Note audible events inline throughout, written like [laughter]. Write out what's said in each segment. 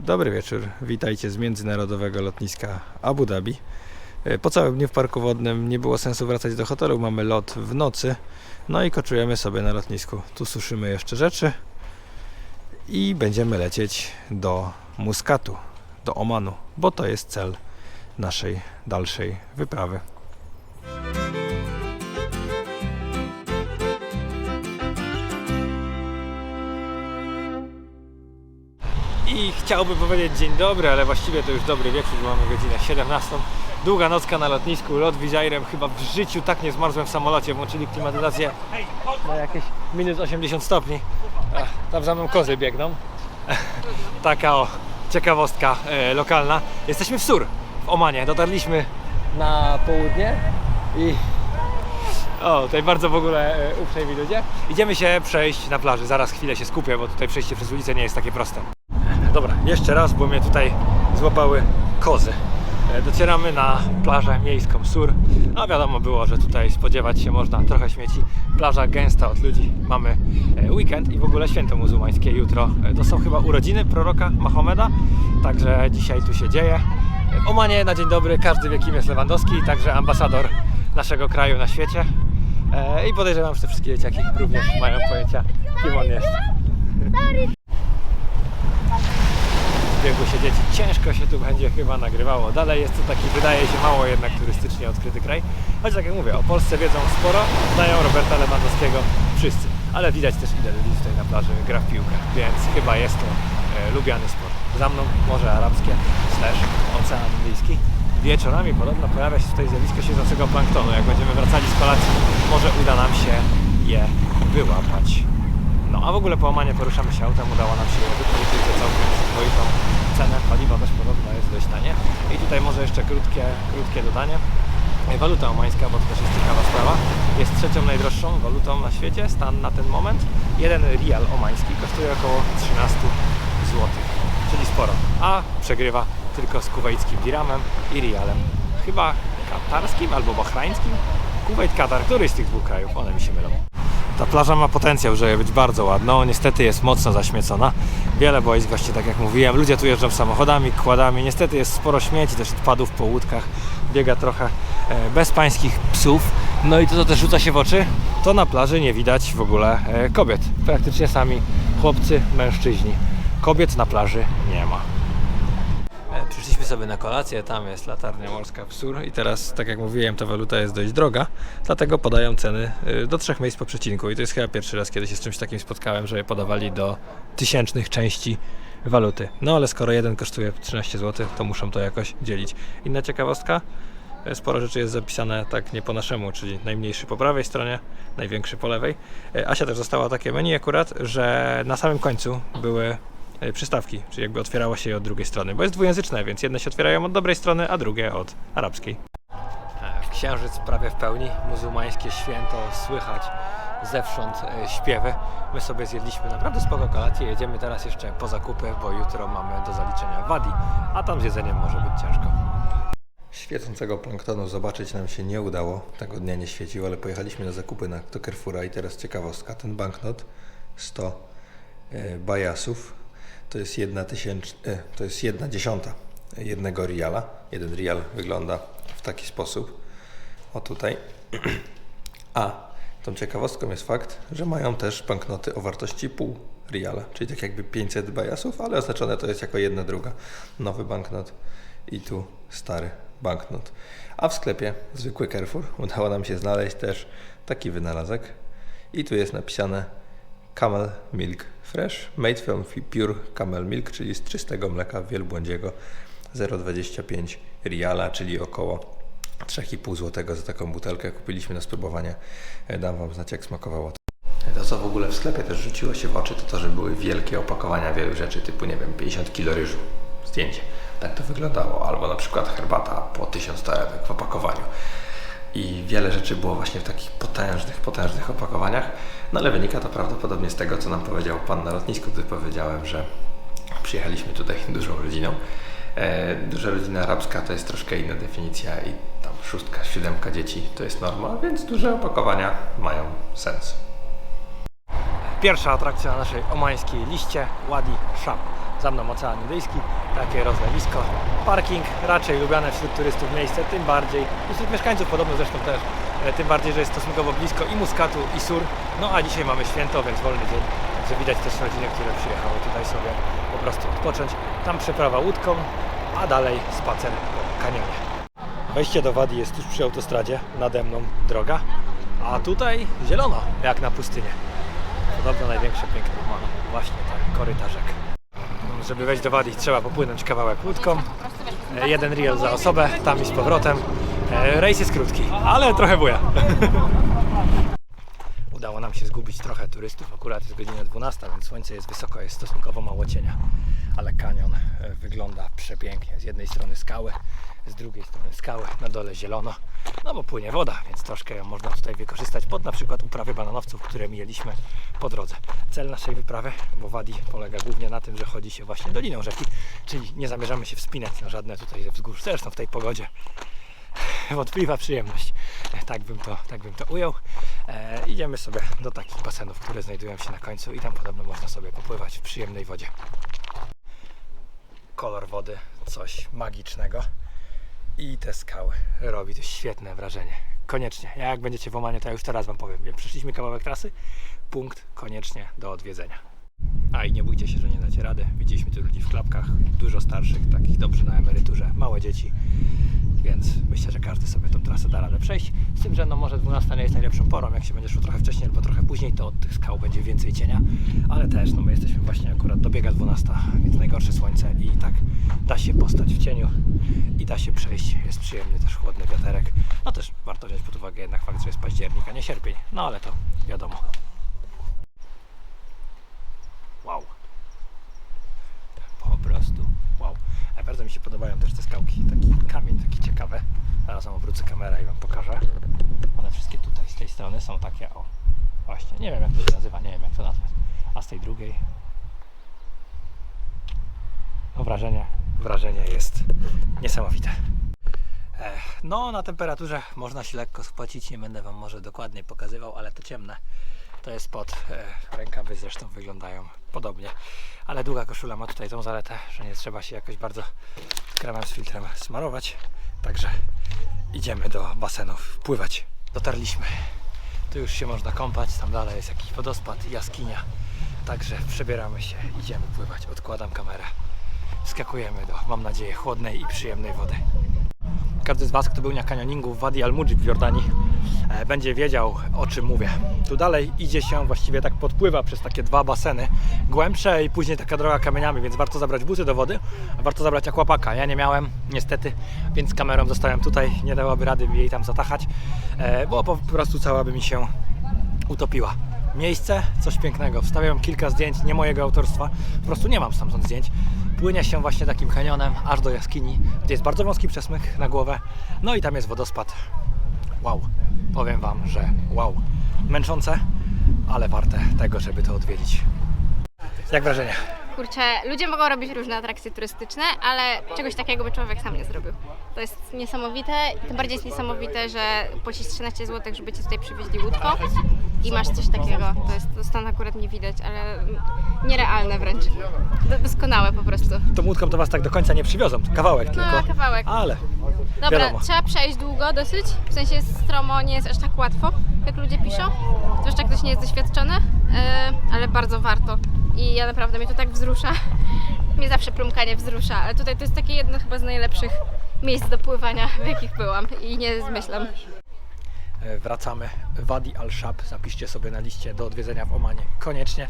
Dobry wieczór, witajcie z międzynarodowego lotniska Abu Dhabi. E, Po całym dniu w parku wodnym nie było sensu wracać do hotelu, mamy lot w nocy. No i koczujemy sobie na lotnisku. Tu suszymy jeszcze rzeczy i będziemy lecieć do Muskatu, do Omanu, bo to jest cel naszej dalszej wyprawy. I chciałbym powiedzieć dzień dobry, ale właściwie to już dobry wieczór, bo mamy godzinę 17. Długa nocka na lotnisku, lot Vijairem. Chyba w życiu tak nie zmarzłem w samolocie. Włączyli klimatyzację na jakieś minus 80 stopni. Tam za mną kozy biegną. [laughs] Taka o ciekawostka e, lokalna. Jesteśmy w Sur, w Omanie. Dotarliśmy na południe i o, tutaj bardzo w ogóle e, uprzejmi ludzie. Idziemy się przejść na plaży. Zaraz chwilę się skupię, bo tutaj przejście przez ulicę nie jest takie proste. Dobra, jeszcze raz, bo mnie tutaj złapały kozy. E, Docieramy na plażę miejską Sur. A wiadomo było, że tutaj spodziewać się można trochę śmieci. Plaża gęsta od ludzi. Mamy e, weekend i w ogóle święto muzułmańskie jutro. E, To są chyba urodziny proroka Mahomeda, także dzisiaj tu się dzieje. Omanie na dzień dobry każdy wie kim jest Lewandowski, także ambasador naszego kraju na świecie. I podejrzewam, że te wszystkie dzieciaki również mają pojęcia kim on jest. Zbiegły się dzieci. Ciężko się tu będzie chyba nagrywało. Dalej jest to taki, wydaje się, mało jednak turystycznie odkryty kraj. Choć tak jak mówię, o Polsce wiedzą sporo, znają Roberta Lewandowskiego wszyscy. Ale widać też ile ludzi tutaj na plaży gra w piłkę, więc chyba jest to e, lubiany sport. Za mną Morze Arabskie slash Ocean Indyjski. Wieczorami podobno pojawia się tutaj zjawisko siedzącego planktonu. Jak będziemy wracali z kolacji, może uda nam się je wyłapać. No a w ogóle po Omanie poruszamy się autem, udało nam się je wypoliczyć za całkiem przyzwoitą cenę. Paliwa też podobno jest dość tanie. I tutaj może jeszcze krótkie, krótkie dodanie. Waluta omańska, bo to też jest ciekawa sprawa, jest trzecią najdroższą walutą na świecie, stan na ten moment. Jeden rial omański kosztuje około 13 zł, czyli sporo. A przegrywa tylko z kuwejskim diramem i rialem. Chyba katarskim albo bahrańskim. Kuwejt, Katar, któryś z tych dwóch krajów, one mi się mylą. Ta plaża ma potencjał, żeby być bardzo ładną. Niestety jest mocno zaśmiecona. Wiele boisk, właśnie tak jak mówiłem. Ludzie tu jeżdżą samochodami, kładami. Niestety jest sporo śmieci, też odpadów po łódkach. Biega trochę e, bezpańskich psów. No i to, co też rzuca się w oczy, to na plaży nie widać w ogóle e, kobiet. Praktycznie sami chłopcy, mężczyźni. Kobiet na plaży nie ma. Sobie na kolację, tam jest latarnia morska w Sur i teraz, tak jak mówiłem, ta waluta jest dość droga, dlatego podają ceny y, do trzech miejsc po przecinku i to jest chyba pierwszy raz, kiedy się z czymś takim spotkałem, że je podawali do tysięcznych części waluty. No ale skoro jeden kosztuje 13 zł, to muszą to jakoś dzielić. Inna ciekawostka, e, sporo rzeczy jest zapisane tak nie po naszemu, czyli najmniejszy po prawej stronie, największy po lewej. E, Asia też dostała takie menu akurat, że na samym końcu były przystawki, czyli jakby otwierało się je od drugiej strony, bo jest dwujęzyczne, więc jedne się otwierają od dobrej strony, a drugie od arabskiej. E, Księżyc prawie w pełni, muzułmańskie święto słychać zewsząd e, śpiewy. My sobie zjedliśmy naprawdę spoko kolację, jedziemy teraz jeszcze po zakupy, bo jutro mamy do zaliczenia wadi, a tam z jedzeniem może być ciężko. Świecącego planktonu zobaczyć nam się nie udało, tego dnia nie świecił, ale pojechaliśmy na zakupy na, do Carrefoura i teraz ciekawostka, ten banknot 100 e, bajasów to jest jedna tysięcz, e, to jest jedna dziesiąta jednego riala. Jeden rial wygląda w taki sposób, o tutaj. [clears throat] A tą ciekawostką jest fakt, że mają też banknoty o wartości pół riala, czyli tak jakby 500 bajasów, ale oznaczone to jest jako jedna druga. Nowy banknot i tu stary banknot. A w sklepie zwykły Carrefour [laughs] udało nam się znaleźć też taki wynalazek i tu jest napisane Camel Milk Fresh, made from pure camel milk, czyli z czystego mleka wielbłądziego 0,25 riala, czyli około 3,5 zł za taką butelkę. Kupiliśmy na spróbowanie. E, Dam Wam znać, jak smakowało. To, co w ogóle w sklepie też rzuciło się w oczy, to to, że były wielkie opakowania wielu rzeczy, typu, nie wiem, 50 kg ryżu. Zdjęcie. Tak to wyglądało. Albo na przykład herbata po 1000 torebek w opakowaniu. I wiele rzeczy było właśnie w takich potężnych, potężnych opakowaniach. No ale wynika to prawdopodobnie z tego, co nam powiedział pan na lotnisku, gdy powiedziałem, że przyjechaliśmy tutaj [laughs] dużą rodziną. E, duża rodzina arabska to jest troszkę inna definicja i tam szóstka, siódemka dzieci to jest norma, więc duże opakowania mają sens. Pierwsza atrakcja na naszej omańskiej liście Wadi Shab. Za mną Ocean Indyjski, takie rozlewisko. Parking raczej lubiane wśród turystów miejsce, tym bardziej, wśród mieszkańców podobno zresztą też, tym bardziej, że jest stosunkowo blisko i Muskatu i Sur. No a dzisiaj mamy święto, więc wolny dzień, także widać też rodziny, które przyjechały tutaj sobie po prostu odpocząć. Tam przeprawa łódką, a dalej spacer po kanionie. Wejście do Wadi jest tuż przy autostradzie, nade mną droga, a tutaj zielono, jak na pustynię. Podobno największe piękno ma właśnie ten korytarz rzek. Żeby wejść do Wadi trzeba popłynąć kawałek łódką. E, Jeden riel za osobę, tam i z powrotem. E, Rejs jest krótki, ale trochę buja. [laughs] Udało nam się zgubić trochę turystów. Akurat jest godzina 12, więc słońce jest wysoko, jest stosunkowo mało cienia. Ale kanion e, wygląda przepięknie. Z jednej strony skały, z drugiej strony skały, na dole zielono. No bo płynie woda, więc troszkę ją można tutaj wykorzystać pod na przykład uprawy bananowców, które mieliśmy po drodze. Cel naszej wyprawy, bo Wadi polega głównie na tym, że chodzi się właśnie doliną rzeki, czyli nie zamierzamy się wspinać na żadne tutaj wzgórz. Zresztą w tej pogodzie wątpliwa przyjemność. Tak bym to, tak bym to ujął. E, idziemy sobie do takich basenów, które znajdują się na końcu i tam podobno można sobie popływać w przyjemnej wodzie. Kolor wody, coś magicznego. I te skały robi to świetne wrażenie. Koniecznie. Ja jak będziecie w Omanie, to ja już teraz Wam powiem. Przeszliśmy kawałek trasy, punkt koniecznie do odwiedzenia. A i nie bójcie się, że nie dacie rady. Widzieliśmy tu ludzi w klapkach, dużo starszych, takich dobrze na emeryturze, małe dzieci. Więc myślę, że każdy sobie tą trasę da radę przejść. Z tym, że no może 12 nie jest najlepszą porą. Jak się będzie szło trochę wcześniej albo trochę później, to od tych skał będzie więcej cienia. Ale też, no my jesteśmy właśnie akurat dobiega 12, więc najgorsze słońce i tak da się postać w cieniu i da się przejść. Jest przyjemny też chłodny wiaterek. No też warto wziąć pod uwagę jednak fakt, że jest październik, a nie sierpień. No ale to wiadomo. Wow. Po prostu wow. A bardzo mi się podobają też te skałki. Taki kamień, taki ciekawy. Zaraz wam obrócę kamerę i wam pokażę. One wszystkie tutaj z tej strony są takie o. Właśnie, nie wiem jak to się nazywa, nie wiem jak to nazwać. A z tej drugiej. No wrażenie, wrażenie jest niesamowite. Ech, No, na temperaturze można się lekko spocić. Nie będę Wam może dokładnie pokazywał, ale to ciemne. To jest spod. E, rękawy zresztą wyglądają podobnie. Ale długa koszula ma tutaj tą zaletę, że nie trzeba się jakoś bardzo kremem z filtrem smarować. Także idziemy do basenów pływać. Dotarliśmy. Tu już się można kąpać. Tam dalej jest jakiś wodospad, jaskinia. Także przebieramy się, idziemy pływać. Odkładam kamerę. Skakujemy do, mam nadzieję, chłodnej i przyjemnej wody. Każdy z Was, kto był na kanioningu w Wadi Al-Mujib w Jordanii, e, będzie wiedział o czym mówię. Tu dalej idzie się, właściwie tak podpływa przez takie dwa baseny głębsze i później taka droga kamieniami, więc warto zabrać buty do wody, warto zabrać aquapaka. Ja nie miałem, niestety, więc z kamerą zostałem tutaj, nie dałaby rady jej tam zatachać, e, bo po prostu cała by mi się utopiła. Miejsce, coś pięknego. Wstawiam kilka zdjęć, nie mojego autorstwa, po prostu nie mam stamtąd zdjęć. Płynie się właśnie takim kanionem aż do jaskini, gdzie jest bardzo wąski przesmyk na głowę, no i tam jest wodospad. Wow, powiem Wam, że wow. Męczące, ale warte tego, żeby to odwiedzić. Jak wrażenie? Kurczę, ludzie mogą robić różne atrakcje turystyczne, ale czegoś takiego by człowiek sam nie zrobił. To jest niesamowite i tym bardziej jest niesamowite, że płacisz 13 zł, żeby cię tutaj przywieźli łódką i masz coś takiego. To jest to stan akurat nie widać, ale nierealne wręcz. Do- Doskonałe po prostu. Tą łódką to Was tak do końca nie przywiozą, kawałek No, tylko. kawałek. Ale Dobra, wiadomo. trzeba przejść długo dosyć, w sensie jest stromo, nie jest aż tak łatwo, jak ludzie piszą. Zwłaszcza jak ktoś nie jest doświadczony, yy, ale bardzo warto. I ja naprawdę mnie to tak wzrusza. [laughs] Mnie zawsze plumkanie wzrusza, ale tutaj to jest takie jedno chyba z najlepszych miejsc do pływania, w jakich byłam i nie zmyślam. E, wracamy. Wadi Al-Shab, zapiszcie sobie na liście do odwiedzenia w Omanie. Koniecznie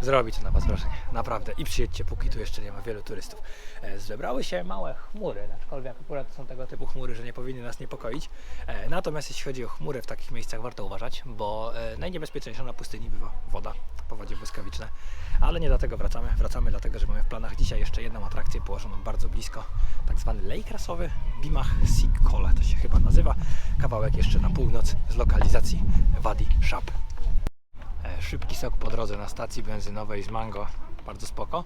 zrobi to na Was wrażenie. Naprawdę. I przyjedźcie, póki tu jeszcze nie ma wielu turystów. E, Zebrały się małe chmury, aczkolwiek akurat są tego typu chmury, że nie powinny nas niepokoić. E, Natomiast jeśli chodzi o chmury, w takich miejscach warto uważać, bo najniebezpieczniejsza na pustyni bywa woda, powodzie błyskawiczne. Ale nie dlatego wracamy. Wracamy dlatego, że mamy w planach dzisiaj jeszcze jedną atrakcję położoną bardzo blisko. Tak zwany lejk rasowy, Bimach Sik Kole to się chyba nazywa. Kawałek jeszcze na północ z lokalizacji Wadi Shab. E, Szybki sok po drodze na stacji benzynowej z Mango, bardzo spoko,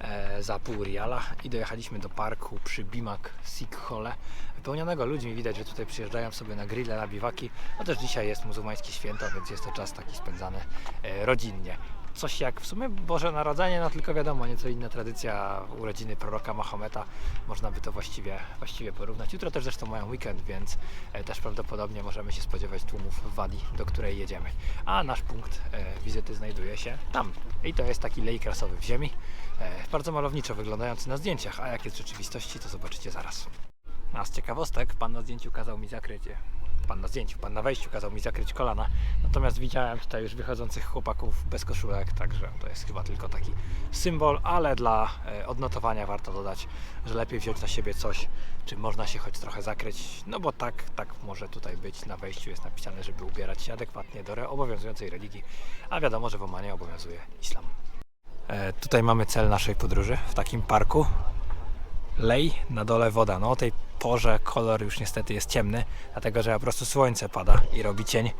e, za pół riala. I dojechaliśmy do parku przy Bimak Sikh Hole, wypełnionego ludźmi, widać, że tutaj przyjeżdżają sobie na grille, na biwaki, no też dzisiaj jest muzułmańskie święto, więc jest to czas taki spędzany e, rodzinnie. Coś jak w sumie Boże Narodzenie, no tylko wiadomo, nieco inna tradycja urodziny proroka Mahometa. Można by to właściwie, właściwie porównać. Jutro też zresztą mają weekend, więc e, też prawdopodobnie możemy się spodziewać tłumów w Wadi, do której jedziemy. A nasz punkt e, wizyty znajduje się tam. I to jest taki lejk rasowy w ziemi. E, bardzo malowniczo wyglądający na zdjęciach, a jak jest w rzeczywistości, to zobaczycie zaraz. A z ciekawostek, pan na zdjęciu kazał mi zakryć je. Pan na zdjęciu, pan na wejściu kazał mi zakryć kolana. Natomiast widziałem tutaj już wychodzących chłopaków bez koszulek, także to jest chyba tylko taki symbol, ale dla e, odnotowania warto dodać, że lepiej wziąć na siebie coś, czym można się choć trochę zakryć, no bo tak, tak może tutaj być. Na wejściu jest napisane, żeby ubierać się adekwatnie do obowiązującej religii, a wiadomo, że w Omanie obowiązuje islam. E, tutaj mamy cel naszej podróży w takim parku lej, na dole woda. No o tej porze kolor już niestety jest ciemny, dlatego że po prostu słońce pada i robi cień,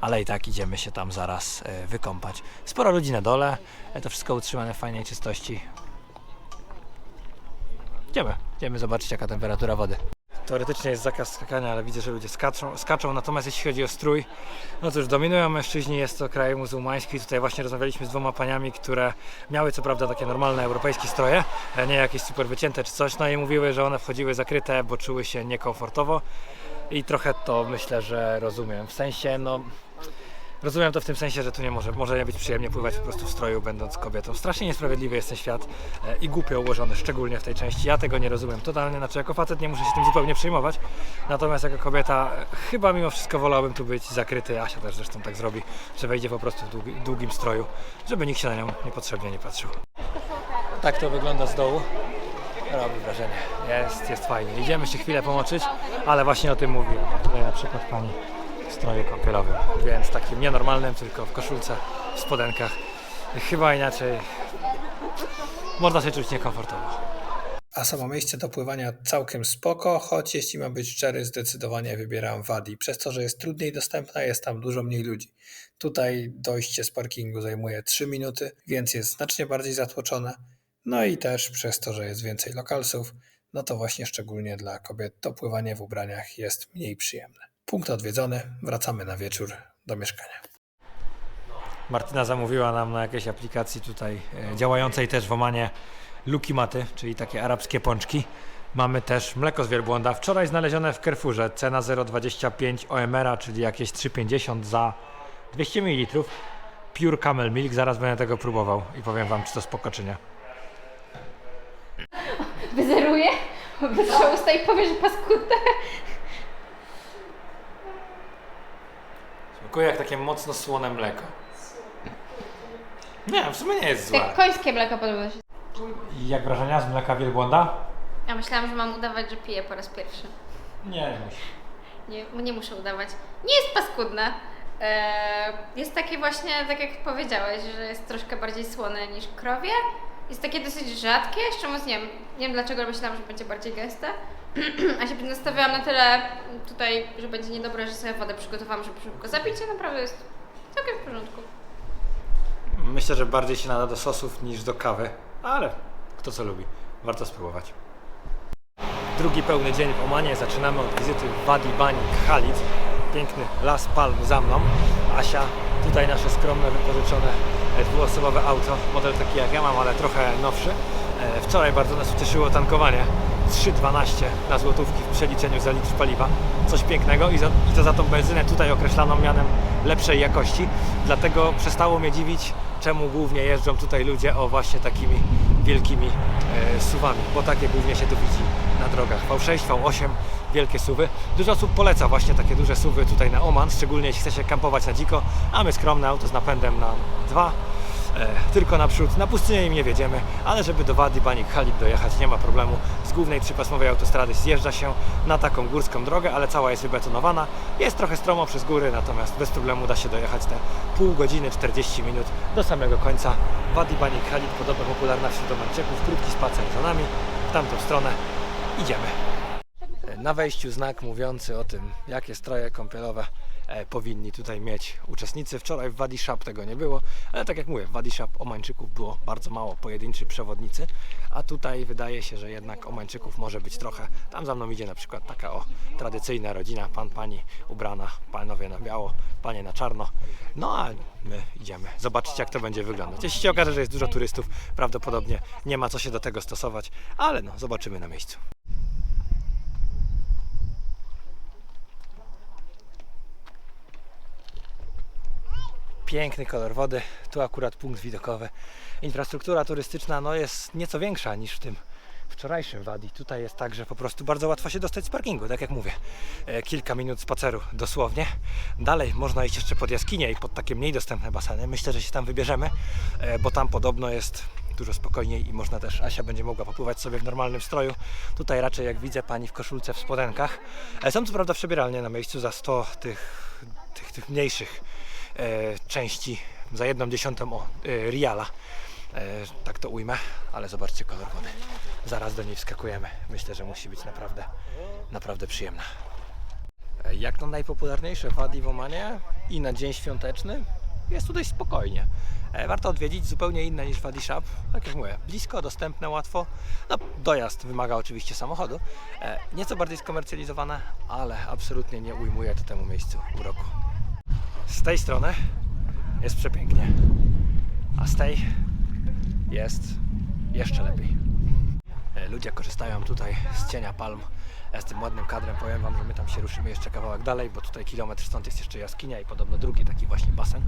ale i tak idziemy się tam zaraz e, wykąpać. Sporo ludzi na dole, e, to wszystko utrzymane w fajnej czystości. Idziemy, idziemy zobaczyć jaka temperatura wody. Teoretycznie jest zakaz skakania, ale widzę, że ludzie skaczą, skaczą. Natomiast jeśli chodzi o strój, no cóż, dominują mężczyźni, jest to kraj muzułmański. Tutaj właśnie rozmawialiśmy z dwoma paniami, które miały co prawda takie normalne europejskie stroje, e, nie jakieś super wycięte czy coś, no i mówiły, że one wchodziły zakryte, bo czuły się niekomfortowo. I trochę to myślę, że rozumiem. W sensie, no. Rozumiem to w tym sensie, że tu nie może, może nie być przyjemnie pływać po prostu w stroju, będąc kobietą. Strasznie niesprawiedliwy jest ten świat e, i głupio ułożony, szczególnie w tej części. Ja tego nie rozumiem totalnie, znaczy jako facet nie muszę się tym zupełnie przejmować, natomiast jako kobieta e, chyba mimo wszystko wolałbym tu być zakryty, Asia też zresztą tak zrobi, że wejdzie po prostu w długi, długim stroju, żeby nikt się na nią niepotrzebnie nie patrzył. Tak to wygląda z dołu. Robi wrażenie. Jest, jest fajnie. Idziemy się chwilę pomoczyć, ale właśnie o tym mówiłem. Tutaj na przykład pani w stroju kąpielowym, więc takim nienormalnym, tylko w koszulce, w spodenkach. Chyba inaczej można się czuć niekomfortowo. A samo miejsce do pływania całkiem spoko, choć jeśli mam być szczery, zdecydowanie wybieram Wadi. Przez to, że jest trudniej dostępna, jest tam dużo mniej ludzi. Tutaj dojście z parkingu zajmuje 3 minuty, więc jest znacznie bardziej zatłoczone. No i też przez to, że jest więcej lokalsów, no to właśnie szczególnie dla kobiet to pływanie w ubraniach jest mniej przyjemne. Punkt odwiedzony, wracamy na wieczór do mieszkania. Martyna zamówiła nam na jakiejś aplikacji tutaj e, działającej też w Omanie luki maty, czyli takie arabskie pączki. Mamy też mleko z wielbłąda, wczoraj znalezione w Carrefourze, cena 0,25 OMR, czyli jakieś 3,50 za 200 ml. Pure Camel Milk, zaraz będę tego próbował i powiem wam, czy to spoko, czy nie. Wyzeruję, wytrzę usta i powie, że paskudne. Smakuje jak takie mocno słone mleko. Nie, w sumie nie jest złe. Jak końskie mleko podobno się... I jak wrażenia z mleka wielbłąda? Ja myślałam, że mam udawać, że piję po raz pierwszy. Nie, nie. Nie, nie muszę udawać. Nie jest paskudne. Eee, jest takie właśnie, tak jak powiedziałeś, że jest troszkę bardziej słone niż krowie. Jest takie dosyć rzadkie, jeszcze mówiąc, nie wiem, nie wiem dlaczego myślałam, że będzie bardziej gęste. A się nastawiałam na tyle tutaj, że będzie niedobre, że sobie wodę przygotowałam, żeby szybko zapić, a naprawdę jest całkiem w porządku. Myślę, że bardziej się nada do sosów niż do kawy, ale kto co lubi. Warto spróbować. Drugi pełny dzień w Omanie. Zaczynamy od wizyty Wadi Bani Khalid. Piękny las palm za mną. Asia, tutaj nasze skromne, wypożyczone e, dwuosobowe auto. Model taki jak ja mam, ale trochę nowszy. E, Wczoraj bardzo nas ucieszyło tankowanie. 3,12 na złotówki w przeliczeniu za litr paliwa. Coś pięknego i, za, i to za tą benzynę tutaj określaną mianem lepszej jakości. Dlatego przestało mnie dziwić, czemu głównie jeżdżą tutaj ludzie o właśnie takimi wielkimi e, suwami, bo takie głównie się tu widzi na drogach. V6, V8, wielkie suwy. Dużo osób poleca właśnie takie duże suwy tutaj na Oman, szczególnie jeśli chce się kampować na dziko, a my skromne auto z napędem na 2 tylko naprzód, na pustynię im nie wiedziemy, ale żeby do Wadi Bani Khalid dojechać nie ma problemu. Z głównej trzypasmowej autostrady zjeżdża się na taką górską drogę, ale cała jest wybetonowana. Jest trochę stromo przez góry, natomiast bez problemu da się dojechać te pół godziny, 40 minut do samego końca. Wadi Bani Khalid podobno popularna wśród Omańczyków. Krótki spacer za nami, w tamtą stronę. Idziemy. Na wejściu znak mówiący o tym, jakie stroje kąpielowe powinni tutaj mieć uczestnicy. Wczoraj w Wadi Shop tego nie było, ale tak jak mówię, w Wadi Shop Omańczyków było bardzo mało, pojedynczy przewodnicy, a tutaj wydaje się, że jednak Omańczyków może być trochę. Tam za mną idzie na przykład taka o tradycyjna rodzina, pan, pani ubrana, panowie na biało, panie na czarno. No a my idziemy zobaczyć jak to będzie wyglądać. Jeśli się okaże, że jest dużo turystów, prawdopodobnie nie ma co się do tego stosować, ale no zobaczymy na miejscu. Piękny kolor wody, tu akurat punkt widokowy. Infrastruktura turystyczna no, jest nieco większa niż w tym wczorajszym Wadi. Tutaj jest tak, że po prostu bardzo łatwo się dostać z parkingu, tak jak mówię. E, Kilka minut spaceru dosłownie. Dalej można iść jeszcze pod jaskinię i pod takie mniej dostępne baseny. Myślę, że się tam wybierzemy, e, bo tam podobno jest dużo spokojniej i można też, Asia będzie mogła popływać sobie w normalnym stroju. Tutaj raczej jak widzę pani w koszulce w spodenkach. E, Są co prawda przebieralnie na miejscu za 100 tych, tych, tych mniejszych części, za jedną dziesiątą o, e, riala. E, tak to ujmę, ale zobaczcie kolor wody. Zaraz do niej wskakujemy. Myślę, że musi być naprawdę, naprawdę przyjemna. E, Jak na najpopularniejsze wadi w Omanie i na dzień świąteczny jest tutaj spokojnie. E, Warto odwiedzić, zupełnie inne niż Wadi Shop. Tak jak mówię, blisko, dostępne, łatwo. No, dojazd wymaga oczywiście samochodu. E, Nieco bardziej skomercjalizowane, ale absolutnie nie ujmuje to temu miejscu uroku. Z tej strony jest przepięknie, a z tej jest jeszcze lepiej. E, Ludzie korzystają tutaj z cienia palm. Z tym ładnym kadrem powiem Wam, że my tam się ruszymy jeszcze kawałek dalej, bo tutaj kilometr stąd jest jeszcze jaskinia i podobno drugi taki właśnie basen.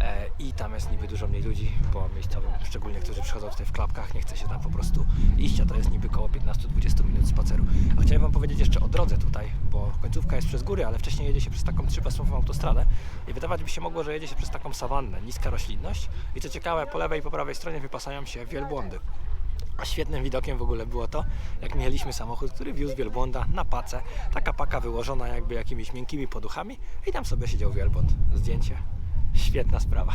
E, I tam jest niby dużo mniej ludzi, bo miejscowym, szczególnie którzy przychodzą tutaj w klapkach, nie chce się tam po prostu iść, a to jest niby koło 15-20 minut spaceru. A chciałem Wam powiedzieć jeszcze o drodze tutaj, bo końcówka jest przez góry, ale wcześniej jedzie się przez taką trzypasmową autostradę i wydawać by się mogło, że jedzie się przez taką sawannę, niska roślinność i co ciekawe, po lewej i po prawej stronie wypasają się wielbłądy. A świetnym widokiem w ogóle było to, jak mieliśmy samochód, który wiózł wielbłąda na pacę. Taka paka wyłożona jakby jakimiś miękkimi poduchami i tam sobie siedział wielbłąd. Zdjęcie. Świetna sprawa.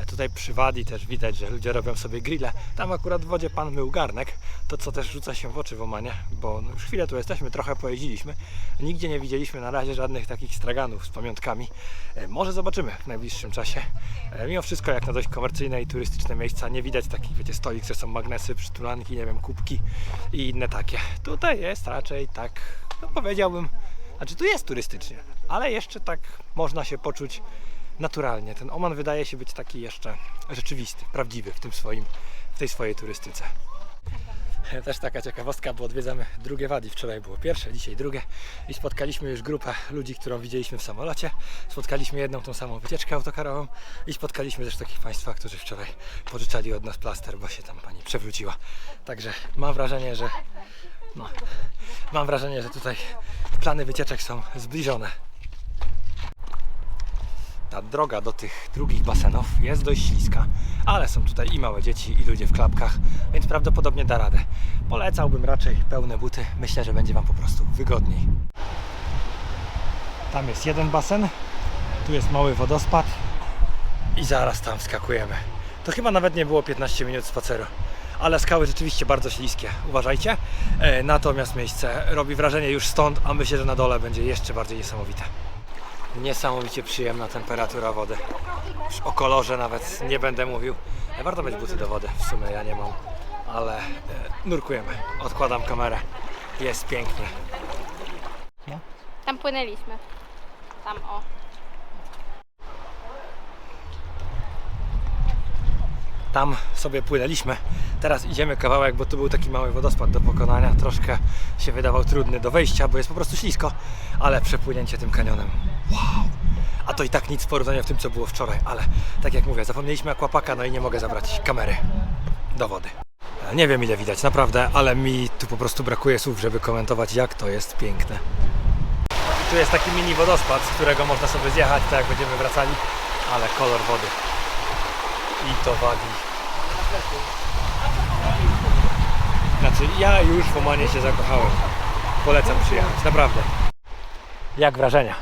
E, Tutaj przy Wadi też widać, że ludzie robią sobie grille. Tam akurat w wodzie pan mył garnek, to co też rzuca się w oczy w Omanie, bo no już chwilę tu jesteśmy, trochę pojeździliśmy. Nigdzie nie widzieliśmy na razie żadnych takich straganów z pamiątkami. E, Może zobaczymy w najbliższym czasie. E, Mimo wszystko, jak na dość komercyjne i turystyczne miejsca, nie widać takich, wiecie, stolik, że są magnesy, przytulanki, nie wiem, kubki i inne takie. Tutaj jest raczej tak, no powiedziałbym, znaczy tu jest turystycznie, ale jeszcze tak można się poczuć naturalnie. Ten Oman wydaje się być taki jeszcze rzeczywisty, prawdziwy w tym swoim, w tej swojej turystyce. [laughs] Też taka ciekawostka, bo odwiedzamy drugie Wadi. Wczoraj było pierwsze, dzisiaj drugie i spotkaliśmy już grupę ludzi, którą widzieliśmy w samolocie. Spotkaliśmy jedną tą samą wycieczkę autokarową i spotkaliśmy też takich Państwa, którzy wczoraj pożyczali od nas plaster, bo się tam Pani przewróciła. Także mam wrażenie, że no, mam wrażenie, że tutaj plany wycieczek są zbliżone. Ta droga do tych drugich basenów jest dość śliska, ale są tutaj i małe dzieci, i ludzie w klapkach, więc prawdopodobnie da radę. Polecałbym raczej pełne buty, myślę, że będzie Wam po prostu wygodniej. Tam jest jeden basen, tu jest mały wodospad i zaraz tam wskakujemy. To chyba nawet nie było 15 minut spaceru. Ale skały rzeczywiście bardzo śliskie, uważajcie. E, natomiast miejsce robi wrażenie już stąd, a myślę, że na dole będzie jeszcze bardziej niesamowite. Niesamowicie przyjemna temperatura wody. Już o kolorze nawet nie będę mówił. E, Warto mieć buty do wody, w sumie ja nie mam, ale e, nurkujemy. Odkładam kamerę. Jest pięknie. Tam płynęliśmy. Tam o. Tam sobie płynęliśmy. Teraz idziemy kawałek, bo tu był taki mały wodospad do pokonania. Troszkę się wydawał trudny do wejścia, bo jest po prostu ślisko, ale przepłynięcie tym kanionem. Wow! A to i tak nic w porównaniu w tym, co było wczoraj, ale tak jak mówię, zapomnieliśmy aquapaka, no i nie mogę zabrać kamery do wody. Nie wiem ile widać, naprawdę, ale mi tu po prostu brakuje słów, żeby komentować, jak to jest piękne. Tu jest taki mini wodospad, z którego można sobie zjechać, tak jak będziemy wracali, ale kolor wody. I to wagi. Znaczy, ja już w Omanie się zakochałem. Polecam przyjechać, naprawdę. Jak wrażenia?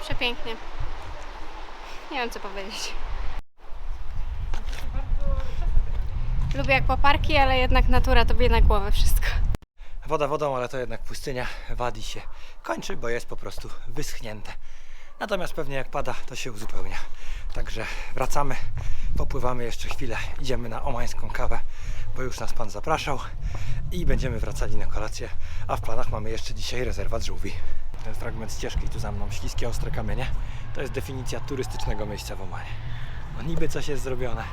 Przepięknie. Nie wiem co powiedzieć. Lubię akwaparki, ale jednak natura to bije na głowę wszystko. Woda wodą, ale to jednak pustynia Wadi się kończy, bo jest po prostu wyschnięte. Natomiast pewnie jak pada, to się uzupełnia. Także wracamy, popływamy jeszcze chwilę, idziemy na omańską kawę, bo już nas Pan zapraszał i będziemy wracali na kolację, a w planach mamy jeszcze dzisiaj rezerwat żółwi. Ten fragment ścieżki tu za mną, śliskie, ostre kamienie, to jest definicja turystycznego miejsca w Omanie. No niby coś jest zrobione,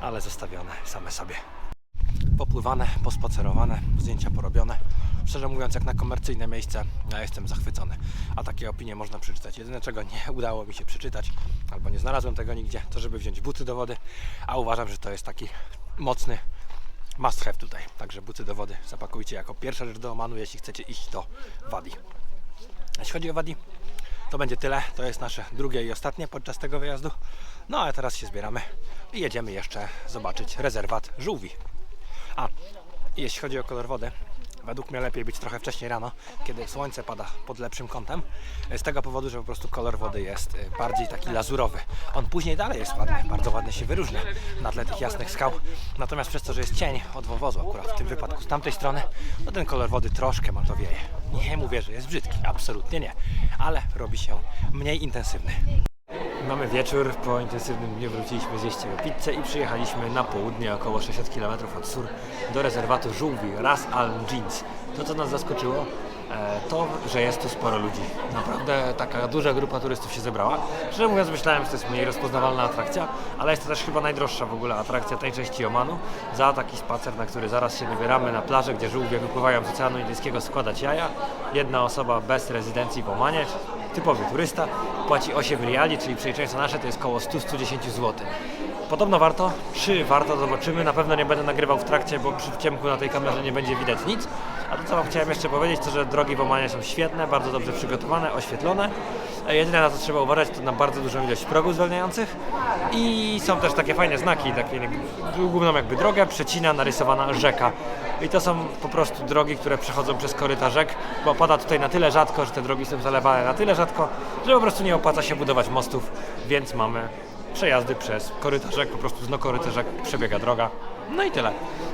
ale zostawione same sobie popływane, pospacerowane, zdjęcia porobione. Szczerze mówiąc, jak na komercyjne miejsce, ja jestem zachwycony. A takie opinie można przeczytać. Jedyne, czego nie [laughs] udało mi się przeczytać, albo nie znalazłem tego nigdzie, to żeby wziąć buty do wody, a uważam, że to jest taki mocny must have tutaj. Także buty do wody zapakujcie jako pierwsza rzecz do Omanu, jeśli chcecie iść do Wadi. Jeśli chodzi o Wadi, to będzie tyle. To jest nasze drugie i ostatnie podczas tego wyjazdu. No ale teraz się zbieramy i jedziemy jeszcze zobaczyć rezerwat żółwi. A, jeśli chodzi o kolor wody, według mnie lepiej być trochę wcześniej rano, kiedy słońce pada pod lepszym kątem, z tego powodu, że po prostu kolor wody jest y, bardziej taki lazurowy. On później dalej jest ładny, bardzo ładnie się wyróżnia na tle tych jasnych skał, natomiast przez to, że jest cień od wowozu akurat w tym wypadku z tamtej strony, no ten kolor wody troszkę matowieje. Nie mówię, że jest brzydki, absolutnie nie, ale robi się mniej intensywny. Mamy wieczór, po intensywnym dniu wróciliśmy sobie pizzę i przyjechaliśmy na południe, około 600 km od Sur, do rezerwatu żółwi Ras Al Jeans. To, co nas zaskoczyło, to, że jest tu sporo ludzi. Naprawdę taka duża grupa turystów się zebrała. Szczerze mówiąc, myślałem, że to jest mniej rozpoznawalna atrakcja, ale jest to też chyba najdroższa w ogóle atrakcja tej części Omanu. Za taki spacer, na który zaraz się wybieramy na plażę, gdzie żółwie wypływają z Oceanu Indyjskiego składać jaja. Jedna osoba bez rezydencji w Omanie, typowy turysta, płaci 8 riali, czyli przeliczając na nasze to jest około 100-110 zł. Podobno warto, czy warto zobaczymy, na pewno nie będę nagrywał w trakcie, bo przy ciemku na tej kamerze nie będzie widać nic. A to co Wam chciałem jeszcze powiedzieć, to że drogi w Omanie są świetne, bardzo dobrze przygotowane, oświetlone. E, Jedyne na co trzeba uważać to na bardzo dużą ilość progów zwalniających i są też takie fajne znaki, takie główną jakby drogę przecina narysowana rzeka. I to są po prostu drogi, które przechodzą przez koryta rzek, bo pada tutaj na tyle rzadko, że te drogi są zalewane na tyle rzadko, że po prostu nie opłaca się budować mostów, więc mamy przejazdy przez koryta rzek, po prostu z dno koryta rzek przebiega droga. No i tyle.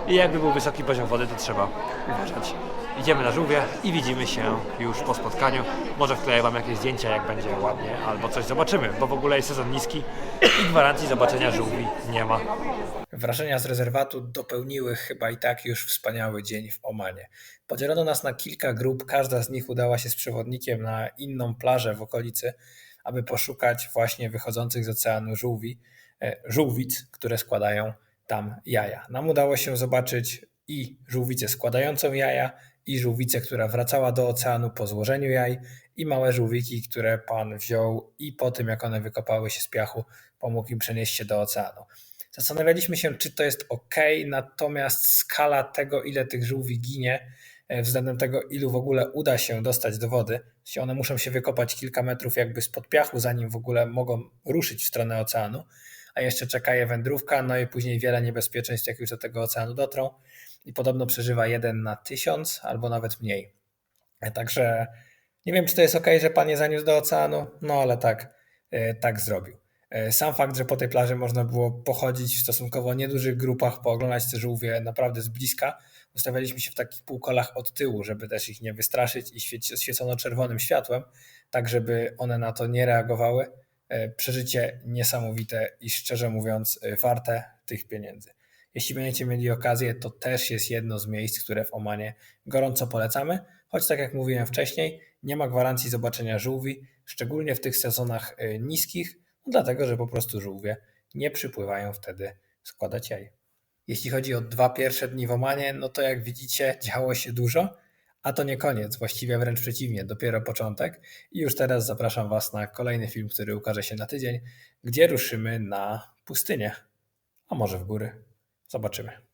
I jakby był wysoki poziom wody, to trzeba uważać. Idziemy na żółwie i widzimy się już po spotkaniu. Może wkleję Wam jakieś zdjęcia, jak będzie ładnie, albo coś zobaczymy, bo w ogóle jest sezon niski i gwarancji zobaczenia żółwi nie ma. Wrażenia z rezerwatu dopełniły chyba i tak już wspaniały dzień w Omanie. Podzielono nas na kilka grup, każda z nich udała się z przewodnikiem na inną plażę w okolicy, aby poszukać właśnie wychodzących z oceanu żółwi, e, żółwic, które składają tam jaja. Nam udało się zobaczyć i żółwicę składającą jaja, i żółwicę, która wracała do oceanu po złożeniu jaj, i małe żółwiki, które pan wziął i po tym, jak one wykopały się z piachu, pomógł im przenieść się do oceanu. Zastanawialiśmy się, czy to jest ok, natomiast skala tego, ile tych żółwi ginie, względem tego, ilu w ogóle uda się dostać do wody, one muszą się wykopać kilka metrów jakby spod piachu, zanim w ogóle mogą ruszyć w stronę oceanu, a jeszcze czeka je wędrówka, no i później wiele niebezpieczeństw, jak już do tego oceanu dotrą i podobno przeżywa jeden na tysiąc albo nawet mniej. E, Także nie wiem, czy to jest ok, że pan je zaniósł do oceanu, no ale tak, e, tak zrobił. E, Sam fakt, że po tej plaży można było pochodzić w stosunkowo niedużych grupach, pooglądać te żółwie naprawdę z bliska. Ustawialiśmy się w takich półkolach od tyłu, żeby też ich nie wystraszyć i świecono czerwonym światłem, tak żeby one na to nie reagowały. E, Przeżycie niesamowite i szczerze mówiąc e, warte tych pieniędzy. Jeśli będziecie mieli okazję, to też jest jedno z miejsc, które w Omanie gorąco polecamy, choć tak jak mówiłem wcześniej, nie ma gwarancji zobaczenia żółwi, szczególnie w tych sezonach niskich, dlatego że po prostu żółwie nie przypływają wtedy składać jaj. Jeśli chodzi o dwa pierwsze dni w Omanie, no to jak widzicie, działo się dużo, a to nie koniec, właściwie wręcz przeciwnie, dopiero początek. I już teraz zapraszam Was na kolejny film, który ukaże się na tydzień, gdzie ruszymy na pustynię, a może w góry. Zobaczymy.